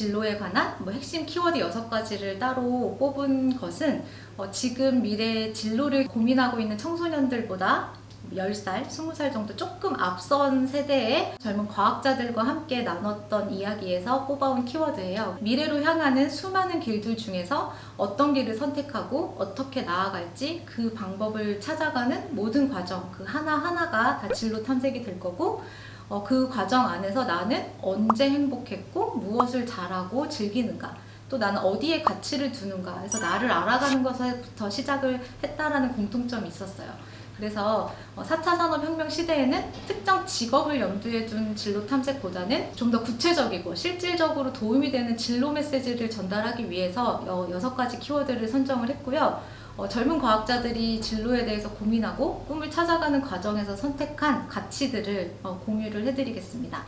진로에 관한 뭐 핵심 키워드 6가지를 따로 뽑은 것은 어, 지금 미래 진로를 고민하고 있는 청소년들보다 10살, 20살 정도 조금 앞선 세대의 젊은 과학자들과 함께 나눴던 이야기에서 뽑아온 키워드예요. 미래로 향하는 수많은 길들 중에서 어떤 길을 선택하고 어떻게 나아갈지 그 방법을 찾아가는 모든 과정, 그 하나하나가 다 진로 탐색이 될 거고 어, 그 과정 안에서 나는 언제 행복했고 무엇을 잘하고 즐기는가 또 나는 어디에 가치를 두는가 해서 나를 알아가는 것부터 시작을 했다라는 공통점이 있었어요. 그래서 어, 4차 산업혁명 시대에는 특정 직업을 염두에 둔 진로 탐색보다는 좀 더 구체적이고 실질적으로 도움이 되는 진로 메시지를 전달하기 위해서 어, 여섯 가지 키워드를 선정을 했고요. 어, 젊은 과학자들이 진로에 대해서 고민하고 꿈을 찾아가는 과정에서 선택한 가치들을 어, 공유를 해드리겠습니다.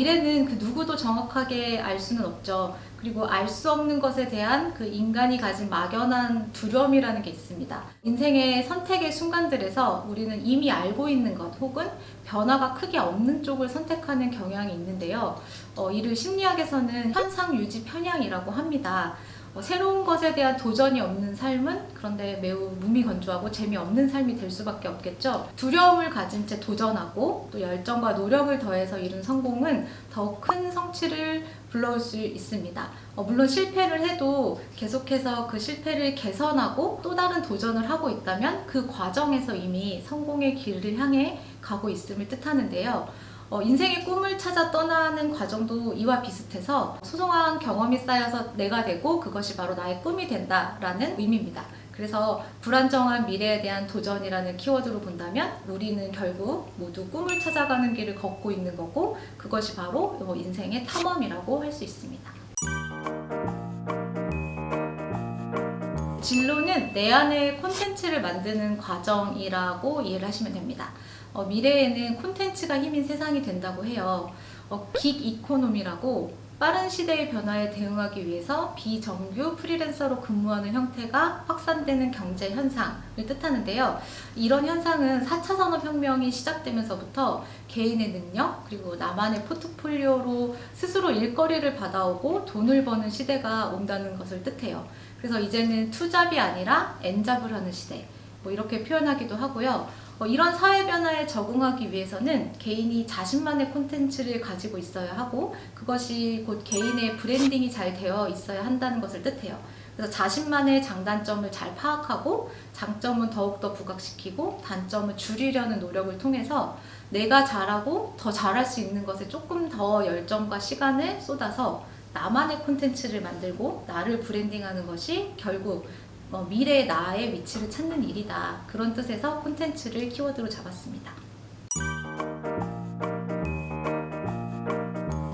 미래는 그 누구도 정확하게 알 수는 없죠. 그리고 알 수 없는 것에 대한 그 인간이 가진 막연한 두려움이라는 게 있습니다. 인생의 선택의 순간들에서 우리는 이미 알고 있는 것 혹은 변화가 크게 없는 쪽을 선택하는 경향이 있는데요. 어, 이를 심리학에서는 현상 유지 편향이라고 합니다. 어, 새로운 것에 대한 도전이 없는 삶은 그런데 매우 무미건조하고 재미없는 삶이 될 수밖에 없겠죠. 두려움을 가진 채 도전하고 또 열정과 노력을 더해서 이룬 성공은 더욱 큰 성취를 불러올 수 있습니다. 어, 물론 실패를 해도 계속해서 그 실패를 개선하고 또 다른 도전을 하고 있다면 그 과정에서 이미 성공의 길을 향해 가고 있음을 뜻하는데요. 어, 인생의 꿈을 찾아 떠나는 과정도 이와 비슷해서 소소한 경험이 쌓여서 내가 되고 그것이 바로 나의 꿈이 된다라는 의미입니다. 그래서 불안정한 미래에 대한 도전이라는 키워드로 본다면 우리는 결국 모두 꿈을 찾아가는 길을 걷고 있는 거고 그것이 바로 어, 인생의 탐험이라고 할 수 있습니다. 진로는 내 안에 콘텐츠를 만드는 과정이라고 이해를 하시면 됩니다. 어, 미래에는 콘텐츠가 힘인 세상이 된다고 해요. 어, 긱 이코노미라고 빠른 시대의 변화에 대응하기 위해서 비정규 프리랜서로 근무하는 형태가 확산되는 경제 현상을 뜻하는데요. 이런 현상은 4차 산업혁명이 시작되면서부터 개인의 능력, 그리고 나만의 포트폴리오로 스스로 일거리를 받아오고 돈을 버는 시대가 온다는 것을 뜻해요. 그래서 이제는 투잡이 아니라 엔잡을 하는 시대, 뭐 이렇게 표현하기도 하고요. 어, 이런 사회 변화에 적응하기 위해서는 개인이 자신만의 콘텐츠를 가지고 있어야 하고 그것이 곧 개인의 브랜딩이 잘 되어 있어야 한다는 것을 뜻해요. 그래서 자신만의 장단점을 잘 파악하고 장점은 더욱더 부각시키고 단점을 줄이려는 노력을 통해서 내가 잘하고 더 잘할 수 있는 것에 조금 더 열정과 시간을 쏟아서 나만의 콘텐츠를 만들고 나를 브랜딩하는 것이 결국 어, 미래의 나의 위치를 찾는 일이다. 그런 뜻에서 콘텐츠를 키워드로 잡았습니다.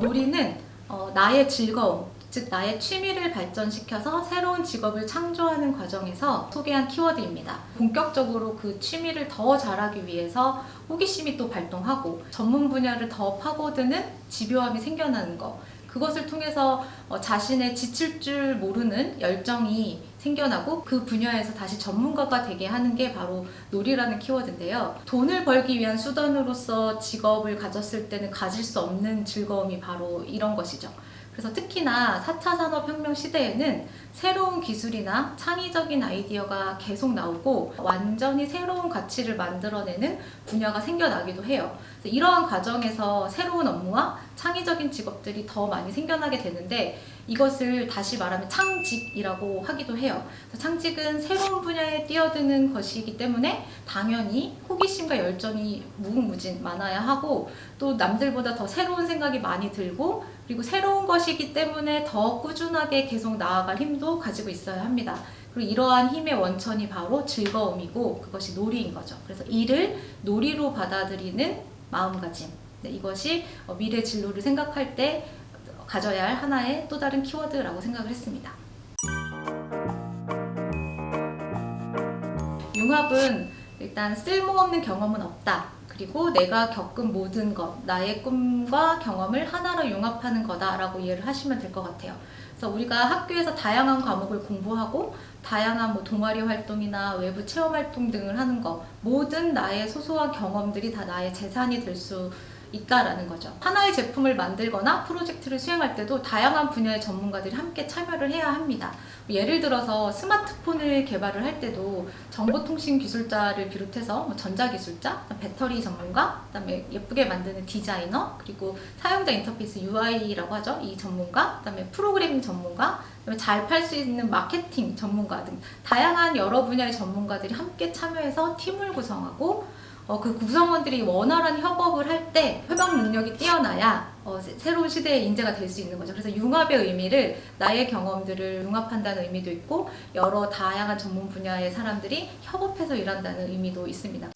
놀이는 어, 나의 즐거움, 즉 나의 취미를 발전시켜서 새로운 직업을 창조하는 과정에서 소개한 키워드입니다. 본격적으로 그 취미를 더 잘하기 위해서 호기심이 또 발동하고 전문 분야를 더 파고드는 집요함이 생겨나는 것. 그것을 통해서 어, 자신의 지칠 줄 모르는 열정이 생겨나고 그 분야에서 다시 전문가가 되게 하는 게 바로 놀이라는 키워드인데요. 돈을 벌기 위한 수단으로서 직업을 가졌을 때는 가질 수 없는 즐거움이 바로 이런 것이죠. 그래서 특히나 4차 산업혁명 시대에는 새로운 기술이나 창의적인 아이디어가 계속 나오고 완전히 새로운 가치를 만들어내는 분야가 생겨나기도 해요. 이러한 과정에서 새로운 업무와 창의적인 직업들이 더 많이 생겨나게 되는데 이것을 다시 말하면 창직이라고 하기도 해요. 창직은 새로운 분야에 뛰어드는 것이기 때문에 당연히 호기심과 열정이 무궁무진 많아야 하고 또 남들보다 더 새로운 생각이 많이 들고 그리고 새로운 것이기 때문에 더 꾸준하게 계속 나아갈 힘도 가지고 있어야 합니다. 그리고 이러한 힘의 원천이 바로 즐거움이고 그것이 놀이인 거죠. 그래서 일을 놀이로 받아들이는 마음가짐. 네, 이것이 미래 진로를 생각할 때 가져야 할 하나의 또 다른 키워드라고 생각을 했습니다. 융합은 일단 쓸모없는 경험은 없다. 그리고 내가 겪은 모든 것, 나의 꿈과 경험을 하나로 융합하는 거다라고 이해를 하시면 될 것 같아요. 그래서 우리가 학교에서 다양한 과목을 공부하고 다양한 뭐 동아리 활동이나 외부 체험 활동 등을 하는 거 모든 나의 소소한 경험들이 다 나의 재산이 될수 있다라는 거죠. 하나의 제품을 만들거나 프로젝트를 수행할 때도 다양한 분야의 전문가들이 함께 참여를 해야 합니다. 예를 들어서 스마트폰을 개발을 할 때도 정보통신 기술자를 비롯해서 뭐 전자기술자, 배터리 전문가, 그다음에 예쁘게 만드는 디자이너, 그리고 사용자 인터페이스 UI라고 하죠. 이 전문가, 그다음에 프로그래밍 전문가, 잘 팔 수 있는 마케팅 전문가 등 다양한 여러 분야의 전문가들이 함께 참여해서 팀을 구성하고 어, 그 구성원들이 원활한 협업을 할 때 협업 능력이 뛰어나야 어, 새- 새로운 시대의 인재가 될 수 있는 거죠. 그래서 융합의 의미를 나의 경험들을 융합한다는 의미도 있고 여러 다양한 전문 분야의 사람들이 협업해서 일한다는 의미도 있습니다.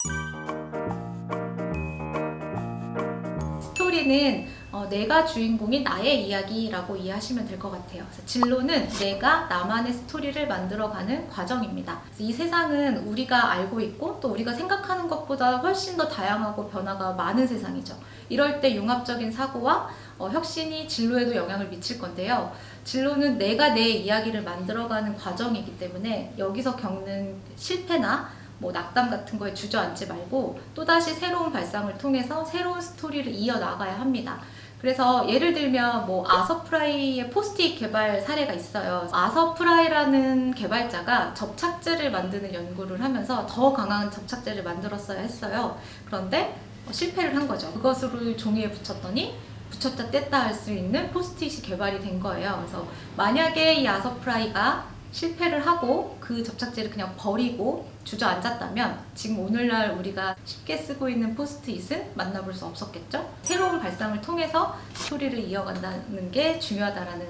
스토리는 어, 내가 주인공인 나의 이야기라고 이해하시면 될 것 같아요. 진로는 내가 나만의 스토리를 만들어가는 과정입니다. 이 세상은 우리가 알고 있고 또 우리가 생각하는 것보다 훨씬 더 다양하고 변화가 많은 세상이죠. 이럴 때 융합적인 사고와 어, 혁신이 진로에도 영향을 미칠 건데요. 진로는 내가 내 이야기를 만들어가는 과정이기 때문에 여기서 겪는 실패나 뭐 낙담 같은 거에 주저앉지 말고 또다시 새로운 발상을 통해서 새로운 스토리를 이어나가야 합니다. 그래서 예를 들면 뭐 아서프라이의 포스트잇 개발 사례가 있어요. 아서프라이라는 개발자가 접착제를 만드는 연구를 하면서 더 강한 접착제를 만들었어야 했어요. 그런데 어, 실패를 한 거죠. 그것을 종이에 붙였더니 붙였다 뗐다 할 수 있는 포스트잇이 개발이 된 거예요. 그래서 만약에 이 아서프라이가 실패를 하고 그 접착제를 그냥 버리고 주저앉았다면 지금 오늘날 우리가 쉽게 쓰고 있는 포스트잇은 만나볼 수 없었겠죠? 새로운 발상을 통해서 스토리를 이어간다는 게 중요하다라는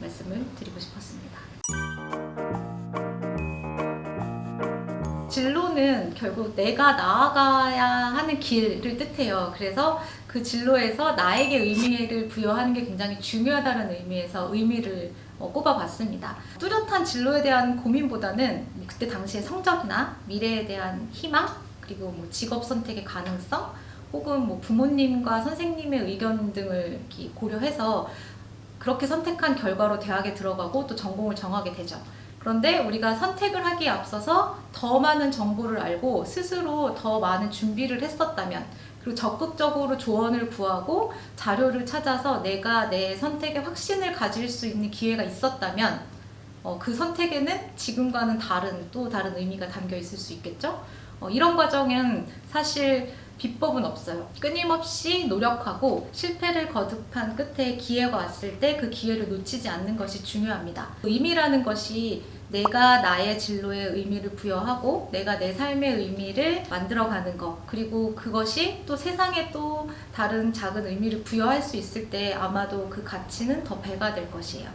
말씀을 드리고 싶었습니다. 진로는 결국 내가 나아가야 하는 길을 뜻해요. 그래서 그 진로에서 나에게 의미를 부여하는 게 굉장히 중요하다는 의미에서 의미를 어, 꼽아봤습니다. 뚜렷한 진로에 대한 고민보다는 그때 당시의 성적이나 미래에 대한 희망, 그리고 뭐 직업 선택의 가능성, 혹은 뭐 부모님과 선생님의 의견 등을 고려해서 그렇게 선택한 결과로 대학에 들어가고 또 전공을 정하게 되죠. 그런데 우리가 선택을 하기에 앞서서 더 많은 정보를 알고 스스로 더 많은 준비를 했었다면 그리고 적극적으로 조언을 구하고 자료를 찾아서 내가 내 선택에 확신을 가질 수 있는 기회가 있었다면 어, 그 선택에는 지금과는 다른 또 다른 의미가 담겨 있을 수 있겠죠. 어, 이런 과정은 사실 비법은 없어요. 끊임없이 노력하고 실패를 거듭한 끝에 기회가 왔을 때 그 기회를 놓치지 않는 것이 중요합니다. 의미라는 것이 내가 나의 진로에 의미를 부여하고 내가 내 삶의 의미를 만들어가는 것 그리고 그것이 또 세상에 또 다른 작은 의미를 부여할 수 있을 때 아마도 그 가치는 더 배가 될 것이에요.